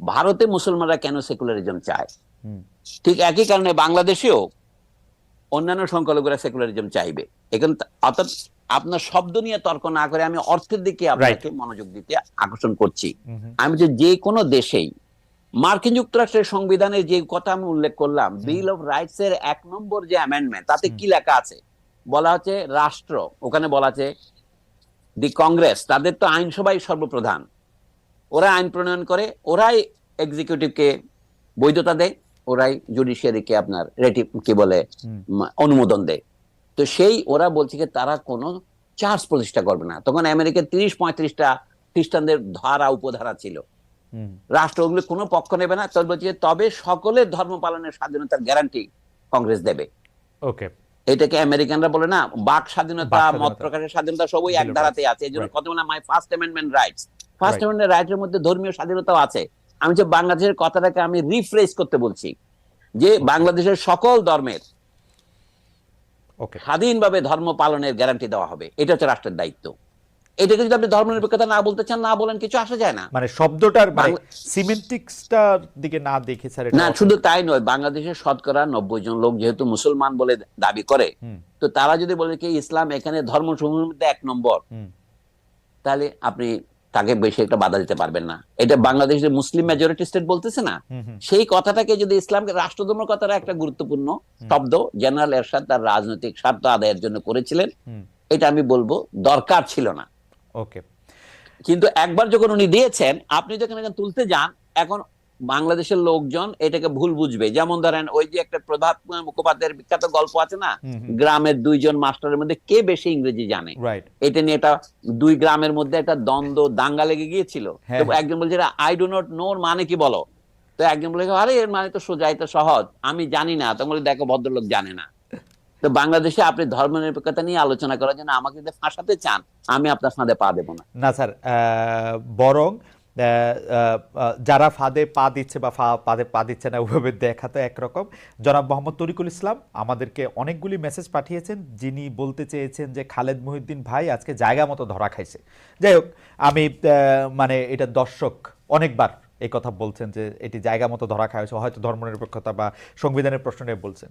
ভারতে মুসলমানরা কেন সেকুলারিজম চায়? ঠিক একই কারণে বাংলাদেশেও অন্যান্য সংখ্যালঘুরা সেকুলারিজম চাইবে। এখানে অর্থাৎ আপনার শব্দ নিয়ে তর্ক না করে আমি অর্থের দিকে আপনাকে মনোযোগ দিতে আকর্ষণ করছি। আমি যে যে কোনো দেশেই মার্কিন যুক্তরাষ্ট্রের সংবিধানে যে কথা আমি উল্লেখ করলাম বিল অফ রাইটস এর এক নম্বর যে অ্যামেন্ডমেন্ট তাতে কি লেখা আছে? বলা হচ্ছে রাষ্ট্র ওখানে বলা আছে দি কংগ্রেস তাদের তো আইনসভাই সর্বপ্রধান। ওরা আইন প্রণয়ন করে ওরাই এক্সিকিউটিভকে বৈধতা দেয় ওরাই জুডিশিয়ারিকে আপনার রেটি কি বলে অনুমোদন দেয়। তো সেই ওরা বলছে যে তারা কোনো চার্জ প্রতিষ্ঠা করবে না। তখন আমেরিকার তিরিশ পঁয়ত্রিশটা খ্রিস্টানদের ধারা উপধারা ছিল। রাষ্ট্র ওগুলো কোনো পক্ষ নেবে না তবে বলছে তবে সকলের ধর্ম পালনের স্বাধীনতার গ্যারান্টি কংগ্রেস দেবে। ওকে। এটাকে আমেরিকানরা বলে না বাক স্বাধীনতা মত প্রকাশের স্বাধীনতা সবই এক ধারাতে আছে। এই জন্য কত my first amendment rights first. Amendment রাইটের মধ্যে ধর্মীয় স্বাধীনতাও আছে। আমি যে বাংলাদেশের কথাটাকে আমি রিফ্রেশ করতে বলছি যে বাংলাদেশের সকল ধর্মের স্বাধীনভাবে ধর্ম পালনের গ্যারান্টি দেওয়া হবে। এটা হচ্ছে রাষ্ট্রের দায়িত্ব। এটাকে যদি আপনি ধর্মনিরপেক্ষতা না বলতে চান না বলেন কিছু আসা যায় না। মানে শব্দটার মানে সিমেন্টিক্সটার দিকে না দেখে স্যার না শুধু তাই নয় বাংলাদেশের শতকরা নব্বই জন লোক যেহেতু মুসলমান বলে দাবি করে তো তারা যদি বলে কি ইসলাম এখানে ধর্ম সমূহের মধ্যে এক নম্বর তাহলে আপনি তাকে বেশি একটা বাধা দিতে পারবেন না। এটা বাংলাদেশের মুসলিম মেজরিটি স্টেট বলতেছে না সেই কথাটাকে যদি ইসলামকে রাষ্ট্রধর্মের কথাটা একটা গুরুত্বপূর্ণ শব্দ জেনারেল এরশাদ তার রাজনৈতিক স্বার্থ আদায়ের জন্য করেছিলেন এটা আমি বলব দরকার ছিল না। ওকে। কিন্তু একবার যখন উনি দিয়েছেন আপনি যখন এখানে তুলতে যান এখন বাংলাদেশের লোকজন এটাকে ভুল বুঝবে। যেমন ধরেন ওই যে একটা প্রভাত মুখোপাধ্যায়ের বিখ্যাত গল্প আছে না? গ্রামের দুইজন মাস্টারের মধ্যে কে বেশি ইংরেজি জানে? এটা নিয়ে একটা দুই গ্রামের মধ্যে একটা দ্বন্দ্ব দাঙ্গা লেগে গিয়েছিল। হ্যাঁ, তো হ্যাঁ। একজন বলছে আই ডো নট নো মানে কি বলো? তো একজন বলে আরে এর মানে তো সোজা এটা সহজ। আমি জানি না। তখন বলে দেখো ভদ্রলোক জানে না। তো বাংলাদেশে আপনি ধর্ম নিরপেক্ষতা নিয়ে আলোচনা করার জন্য আমাকে যদি ফাঁসাতে চান আমি আপনার ফাঁদে পা দেবো না। না স্যার বরং যারা ফাঁদে পা দিচ্ছে বা ফাঁদে পা দিচ্ছে না ওইভাবে দেখা তো একরকম। জনাব মোহাম্মদ তরিকুল ইসলাম আমাদেরকে অনেকগুলি মেসেজ পাঠিয়েছেন, যিনি বলতে চেয়েছেন যে খালেদ মহিউদ্দিন ভাই আজকে জায়গা মতো ধরা খাইছে। যাই হোক, আমি মানে এটা দর্শক অনেকবার এই কথা বলছেন যে এটি জায়গা মতো ধরা খাইছে, হয়তো ধর্মনিরপেক্ষতা বা সংবিধানের প্রশ্ন নিয়ে বলছেন।